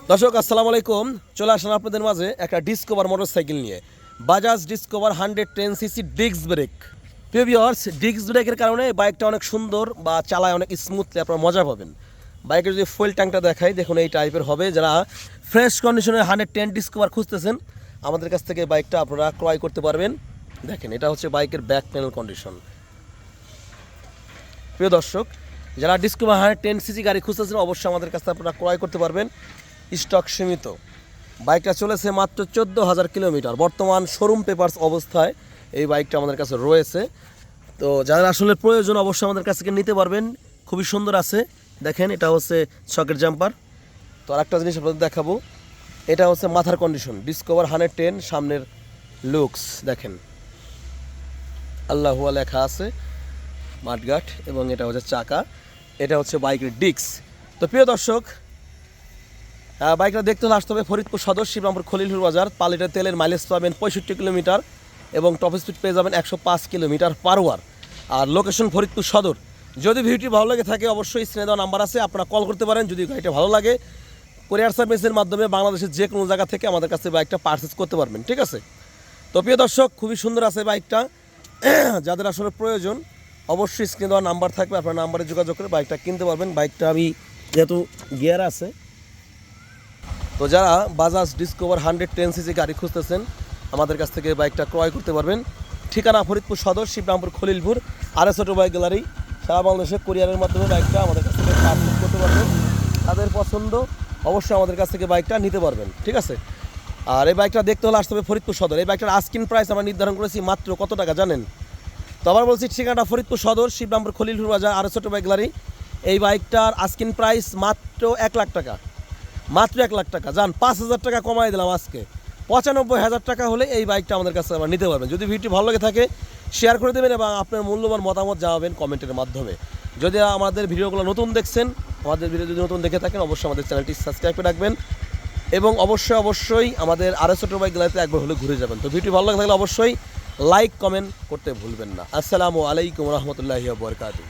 দর্শক, আসসালামু আলাইকুম। চলে আসলাম আপনাদের মাঝে একটা ডিসকভার মোটরসাইকেল নিয়ে। Bajaj discover hundred ten CC disc brake প্রিভিয়ার্স disc ব্রেকের কারণে বাইকটা অনেক সুন্দর বা চালায় অনেক স্মুথলি আপনারা মজা পাবেন। বাইকের যদি ফুয়েল ট্যাঙ্কটা দেখাই, দেখুন এই টাইপের হবে। যারা ফ্রেশ কন্ডিশনের হান্ড্রেড টেন ডিসকভার খুঁজতেছেন, আমাদের কাছ থেকে বাইকটা আপনারা ক্রয় করতে পারবেন। দেখেন, এটা হচ্ছে বাইকের ব্যাক প্যানেল কন্ডিশন প্রিয় দর্শক, যারা ডিসকভার হান্ড্রেড টেন সিসি গাড়ি খুঁজতেছেন, অবশ্যই আমাদের কাছে আপনারা ক্রয় করতে পারবেন। স্টক সীমিত। বাইকটা চলেছে মাত্র চোদ্দ হাজার কিলোমিটার। বর্তমান শোরুম পেপারস অবস্থায় এই বাইকটা আমাদের কাছে রয়েছে। তো যাদের আসলে প্রয়োজন অবশ্যই আমাদের কাছ থেকে নিতে পারবেন। খুবই সুন্দর আছে। দেখেন, এটা হচ্ছে সকেট জাম্পার তো আরেকটা জিনিস আপনাদের দেখাবো। এটা হচ্ছে মাথার কন্ডিশন ডিসকভার হান্ড্রেড টেন সামনের লুকস দেখেন। আল্লাহুয়া লেখা আছে। মাঠঘাট এবং এটা হচ্ছে চাকা। এটা হচ্ছে বাইকের ডিক্স তো প্রিয় দর্শক বাইকটা দেখতে হলে আসতে হবে ফরিদপুর সদর শিবরামপুর খলিলুর বাজার। পার লিটার তেলের মাইলেজ পাবেন পঁয়ষট্টি কিলোমিটার এবং টপ স্পিড পেয়ে যাবেন একশো পাঁচ কিলোমিটার পার আওয়ার আর লোকেশন ফরিদপুর সদর। যদি ভিডিওটি ভালো লাগে থাকে, অবশ্যই স্ক্রিনে দেওয়া নাম্বার আছে, আপনারা কল করতে পারেন। যদি গাড়িটা ভালো লাগে কোরিয়ার সার্ভিসের মাধ্যমে বাংলাদেশের যে কোনো জায়গা থেকে আমাদের কাছে বাইকটা পারচেস করতে পারবেন, ঠিক আছে? তো প্রিয় দর্শক, খুবই সুন্দর আছে বাইকটা যাদের আসলে প্রয়োজন, অবশ্যই স্ক্রিনে দেওয়া নাম্বার থাকবে, আপনার নাম্বারে যোগাযোগ করে বাইকটা কিনতে পারবেন। বাইকটা আমি যেহেতু গিয়ার আছে তো যারা Bajaj discover hundred ten CC গাড়ি খুঁজতেছেন, আমাদের কাছ থেকে বাইকটা ক্রয় করতে পারবেন। ঠিকানা Faridpur Sadar, Shibrampur Khalilpur auto bike gallery সারা বাংলাদেশে কুরিয়ারের মাধ্যমে বাইকটা আমাদের কাছ থেকে পারচেস করতে পারবেন। তাদের পছন্দ, অবশ্যই আমাদের কাছ থেকে বাইকটা নিতে পারবেন, ঠিক আছে? আর এই বাইকটা দেখতে হলে আসতে হবে ফরিদপুর সদর। এই বাইকটার আস্কিন প্রাইস আমরা নির্ধারণ করেছি মাত্র কত টাকা, জানেন? তো আবার বলছি, ঠিকানাটা ফরিদপুর সদর, শিবরামপুর খলিলপুর বাজার অটো বাইক গ্যালারি এই বাইকটার আস্কিন প্রাইস মাত্র এক লাখ টাকা। মাত্র এক লাখ টাকা। যান, পাঁচ হাজার টাকা কমাই দিলাম আজকে। পঁচানব্বই হাজার টাকা হলে এই বাইকটা আমাদের কাছে আবার নিতে পারবেন। যদি ভিডিওটি ভালো লাগে থাকে শেয়ার করে দেবেন এবং আপনার মূল্যবান মতামত জানাবেন কমেন্টের মাধ্যমে। যদি আমাদের ভিডিওগুলো নতুন দেখছেন, আমাদের ভিডিও যদি নতুন দেখে থাকেন, অবশ্যই আমাদের চ্যানেলটি সাবস্ক্রাইব করে রাখবেন এবং অবশ্যই অবশ্যই আমাদের আরও ছোটো বাইক গ্যালারিতে একবার হলে ঘুরে যাবেন। তো ভিডিও ভালো লাগে থাকলে অবশ্যই লাইক কমেন্ট করতে ভুলবেন না। আসসালামু আলাইকুম রহমতুল্লাহি বরকাতু